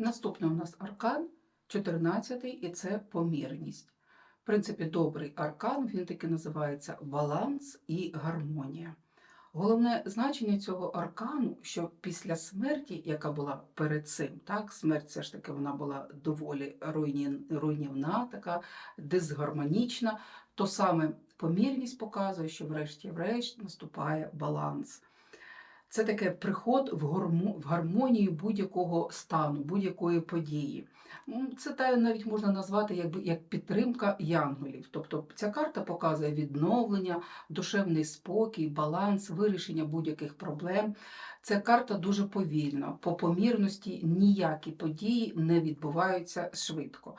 Наступний у нас аркан, 14 і це помірність. В принципі, добрий аркан, він таки називається баланс і гармонія. Головне значення цього аркану, що після смерті, яка була перед цим, так, смерть все ж таки вона була доволі руйнівна, така дисгармонічна, то саме помірність показує, що врешті-врешт наступає баланс. Це таке приход в, гармонію будь-якого стану, будь-якої події. Це та навіть можна назвати якби як підтримка янголів. Тобто ця карта показує відновлення, душевний спокій, баланс, вирішення будь-яких проблем. Ця карта дуже повільна. По помірності ніякі події не відбуваються швидко.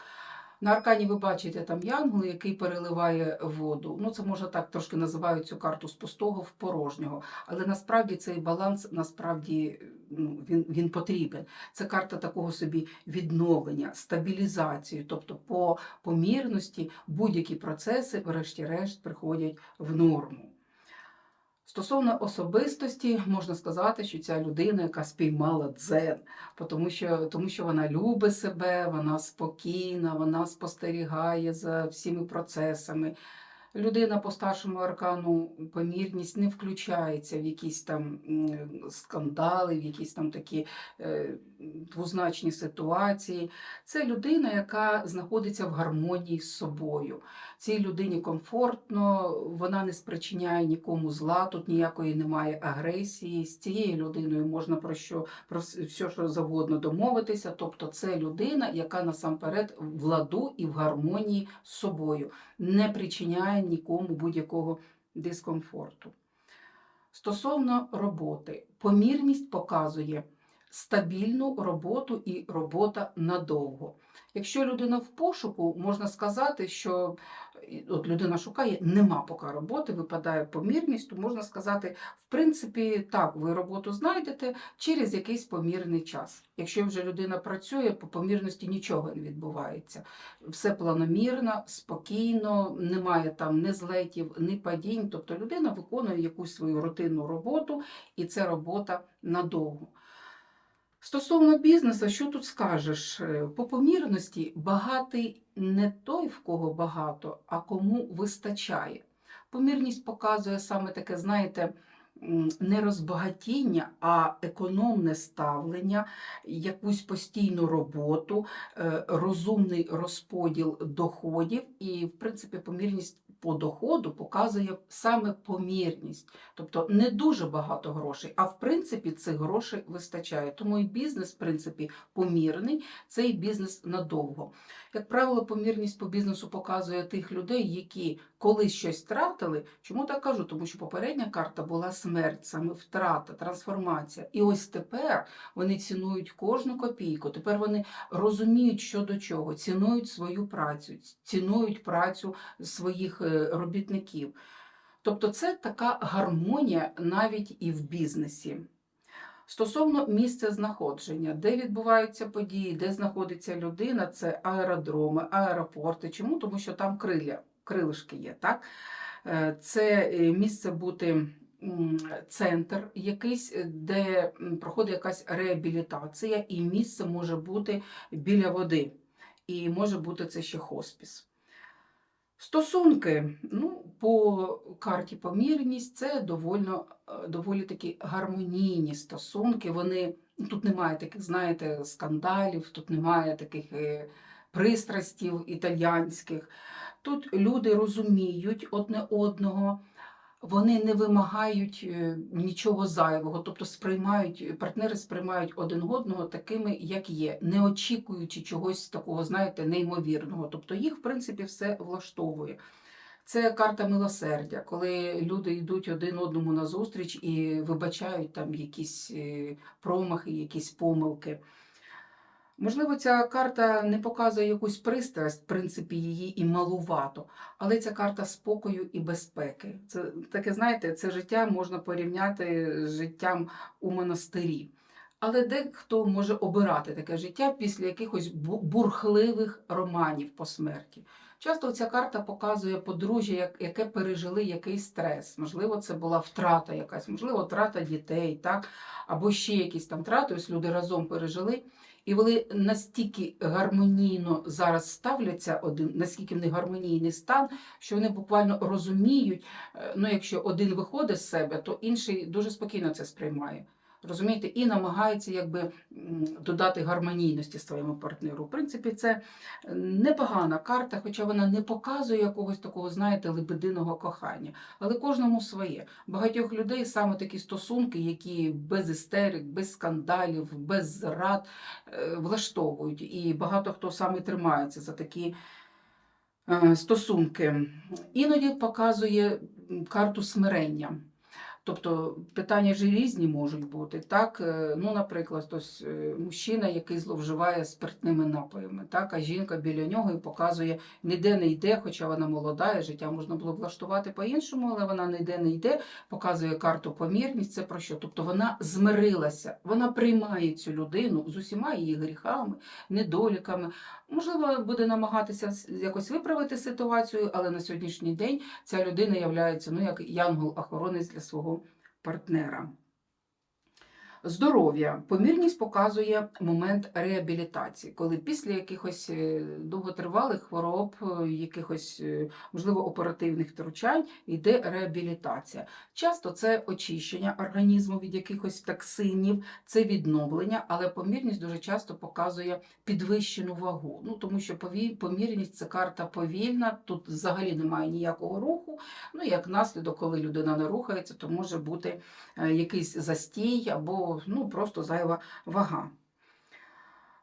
На аркані ви бачите там янгол, який переливає воду. Ну, це можна так трошки називають цю карту з пустого в порожнього. Але насправді цей баланс насправді ну, він, він потрібен. Це карта такого собі відновлення, стабілізації. Тобто, по помірності будь-які процеси, врешті-решт, приходять в норму. Стосовно особистості, можна сказати, що ця людина, яка спіймала дзен, тому що, тому що вона любить себе, вона спокійна, вона спостерігає за всіми процесами. Людина по старшому аркану помірність не включається в якісь там скандали, в якісь там такі е, двозначні ситуації. Це людина, яка знаходиться в гармонії з собою. Цій людині комфортно, вона не спричиняє нікому зла, тут ніякої немає агресії. З цією людиною можна про що про все, що завгодно домовитися. Тобто, це людина, яка насамперед в ладу і в гармонії з собою, не причиняє нікому будь-якого дискомфорту. Стосовно роботи, помірність показує стабільну роботу і робота надовго. Якщо людина в пошуку, можна сказати, що от людина шукає, нема поки роботи, випадає помірність, то можна сказати, в принципі, так, ви роботу знайдете через якийсь помірний час. Якщо вже людина працює, по помірності нічого не відбувається. Все планомірно, спокійно, немає там ні злетів, ні падінь. Тобто людина виконує якусь свою рутинну роботу, і це робота надовго. Стосовно бізнесу, що тут скажеш? Е, По помірності багатий не той, в кого багато, а кому вистачає. Помірність показує саме таке, знаєте, не розбагатіння, а економне ставлення, якусь постійну роботу, е, розумний розподіл доходів. І, в принципі, помірність по доходу показує саме помірність. Тобто не дуже багато грошей, а в принципі цих грошей вистачає. Тому і бізнес, в принципі, помірний, це і бізнес надовго. Як правило, помірність по бізнесу показує тих людей, які колись щось втратили. Чому так кажу? Тому що попередня карта була смерть, саме втрата, трансформація. І ось тепер вони цінують кожну копійку. Тепер вони розуміють, що до чого, цінують свою працю, цінують працю своїх е, робітників. Тобто це така гармонія навіть і в бізнесі. Стосовно місця знаходження, де відбуваються події, де знаходиться людина, це аеродроми, аеропорти. Чому? Тому що там криля, крилишки є. Так? Е, Це е, місце бути центр якийсь, е, де проходить якась реабілітація, і місце може бути біля води. І може бути це ще хоспіс. Стосунки, ну, по карті помірність, це довольно, е, доволі такі гармонійні стосунки. Вони ну, тут немає таких, знаєте, скандалів, тут немає таких е, пристрастів італіянських. Тут люди розуміють одне одного, вони не вимагають е, нічого зайвого, тобто сприймають, партнери сприймають один одного такими, як є, не очікуючи чогось такого, знаєте, неймовірного. Тобто їх, в принципі, все влаштовує. Це карта милосердя, коли люди йдуть один одному назустріч і вибачають там якісь е, промахи, якісь помилки. Можливо, ця карта не показує якусь пристрасть, в принципі, її і малувато, але ця карта спокою і безпеки. Це таке, знаєте, це життя можна порівняти з життям у монастирі. Але дехто може обирати таке життя після якихось бурхливих романів по смерті. Часто ця карта показує подружжя, яке пережили якийсь стрес. Можливо, це була втрата якась, можливо, втрата дітей, так? або ще якісь там втрати. Ось люди разом пережили. І вони настільки гармонійно зараз ставляться один, наскільки в них гармонійний стан, що вони буквально розуміють, е, ну якщо один виходить з себе, то інший дуже спокійно це сприймає. Розумієте, і намагається якби додати гармонійності своєму партнеру. В принципі, це непогана карта, хоча вона не показує якогось такого, знаєте, лебединого кохання. Але кожному своє. Багатьох людей саме такі стосунки, які без істерик, без скандалів, без зрад е, влаштовують. І багато хто саме тримається за такі е, стосунки. Іноді показує карту смирення. Тобто питання ж різні можуть бути. Так, Е, ну, наприклад, хтось е, мужчина, який зловживає спиртними напоями, так, а жінка біля нього і показує, ніде не йде, хоча вона молода, і життя можна було влаштувати по-іншому, але вона ніде не йде, показує карту помірність. Це про що? Тобто вона змирилася, вона приймає цю людину з усіма її гріхами, недоліками. Можливо, буде намагатися якось виправити ситуацію, але на сьогоднішній день ця людина являється ну, як янгол-охоронець для свого партнера. Здоров'я. Помірність показує момент реабілітації, коли після якихось е, довготривалих хвороб, е, якихось, е, можливо, оперативних втручань йде реабілітація. Часто це очищення організму від якихось токсинів, це відновлення, але помірність дуже часто показує підвищену вагу. Ну, тому що помірність це карта повільна, тут взагалі немає ніякого руху. Ну, як наслідок, коли людина не рухається, то може бути якийсь застій або ну, просто зайва вага.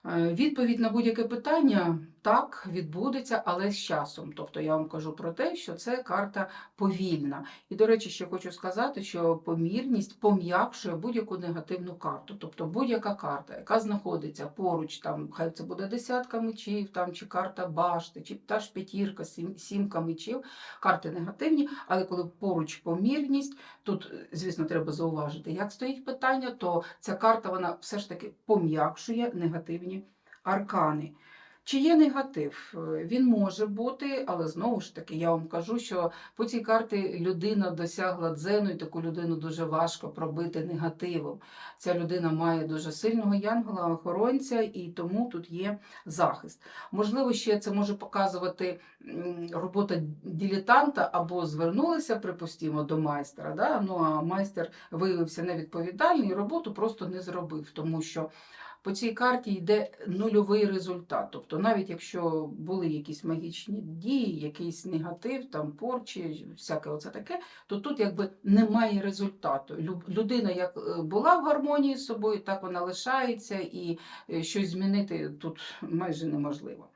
Е, Відповідь на будь-яке питання так відбудеться, але з часом. Тобто я вам кажу про те, що це карта повільна. І, до речі, ще хочу сказати, що помірність пом'якшує будь-яку негативну карту. Тобто будь-яка карта, яка знаходиться поруч, там, хай це буде десятка мечів, там, чи карта башти, чи та ж п'ятірка, сім, сімка мечів, карти негативні, але коли поруч помірність, тут, звісно, треба зауважити, як стоїть питання, то ця карта вона все ж таки пом'якшує негативні аркани. Чи є негатив? Він може бути, але знову ж таки, я вам кажу, що по цій карті людина досягла дзену, і таку людину дуже важко пробити негативом. Ця людина має дуже сильного янгола-охоронця, і тому тут є захист. Можливо, ще це може показувати робота дилетанта або звернулися, припустимо, до майстра. Да? Ну а майстер виявився невідповідальний роботу просто не зробив, тому що по цій карті йде нульовий результат. Тобто, навіть якщо були якісь магічні дії, якийсь негатив, там порчі, всяке оце таке, то тут якби немає результату. Людина як е, була в гармонії з собою, так вона лишається, і е, щось змінити тут майже неможливо.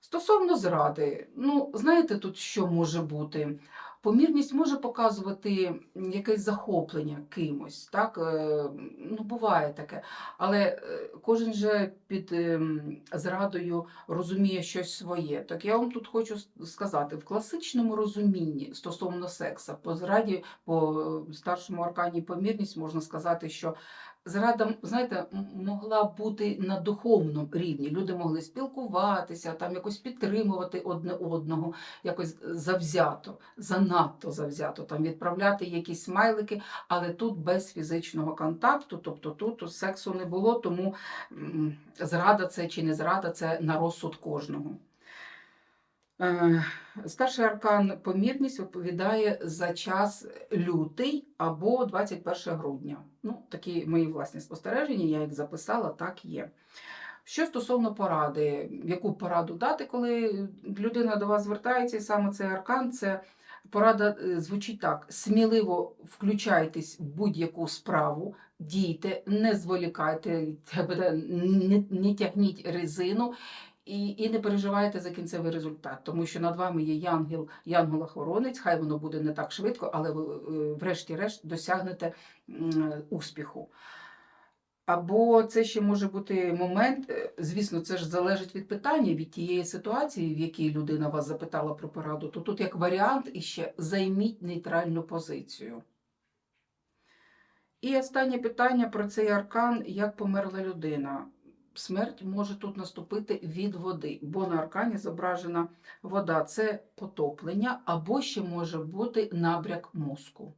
Стосовно зради, ну знаєте, тут що може бути? Помірність може показувати якесь захоплення кимось, так? е, Ну, буває таке. Але е, кожен же під ем, зрадою розуміє щось своє. Так я вам тут хочу сказати: в класичному розумінні стосовно секса, по зраді, по е, старшому аркані помірність можна сказати, що зрада, знаєте, могла бути на духовному рівні. Люди могли спілкуватися, там якось підтримувати одне одного, якось завзято, занадто завзято, там відправляти якісь смайлики, але тут без фізичного контакту, тобто тут сексу не було, тому зрада це чи не зрада, це на розсуд кожного. Е, Старший аркан помірність відповідає за час лютий або 21 грудня. Ну, такі мої власні спостереження, я їх записала, так є. Що стосовно поради, яку пораду дати, коли людина до вас звертається, і саме цей аркан, це порада е, звучить так: сміливо включайтесь в будь-яку справу, дійте, не зволікайте, не, не тягніть резину. І, і не переживайте за кінцевий результат, тому що над вами є янгел, янгол-охоронець, хай воно буде не так швидко, але ви, е, врешті-решт, досягнете успіху. Або це ще може бути момент, е, звісно, це ж залежить від питання, від тієї ситуації, в якій людина вас запитала про пораду, то тут як варіант іще займіть нейтральну позицію. І останнє питання про цей аркан, як померла людина. Смерть може тут наступити від води, бо на аркані зображена вода це потоплення, або ще може бути набряк мозку.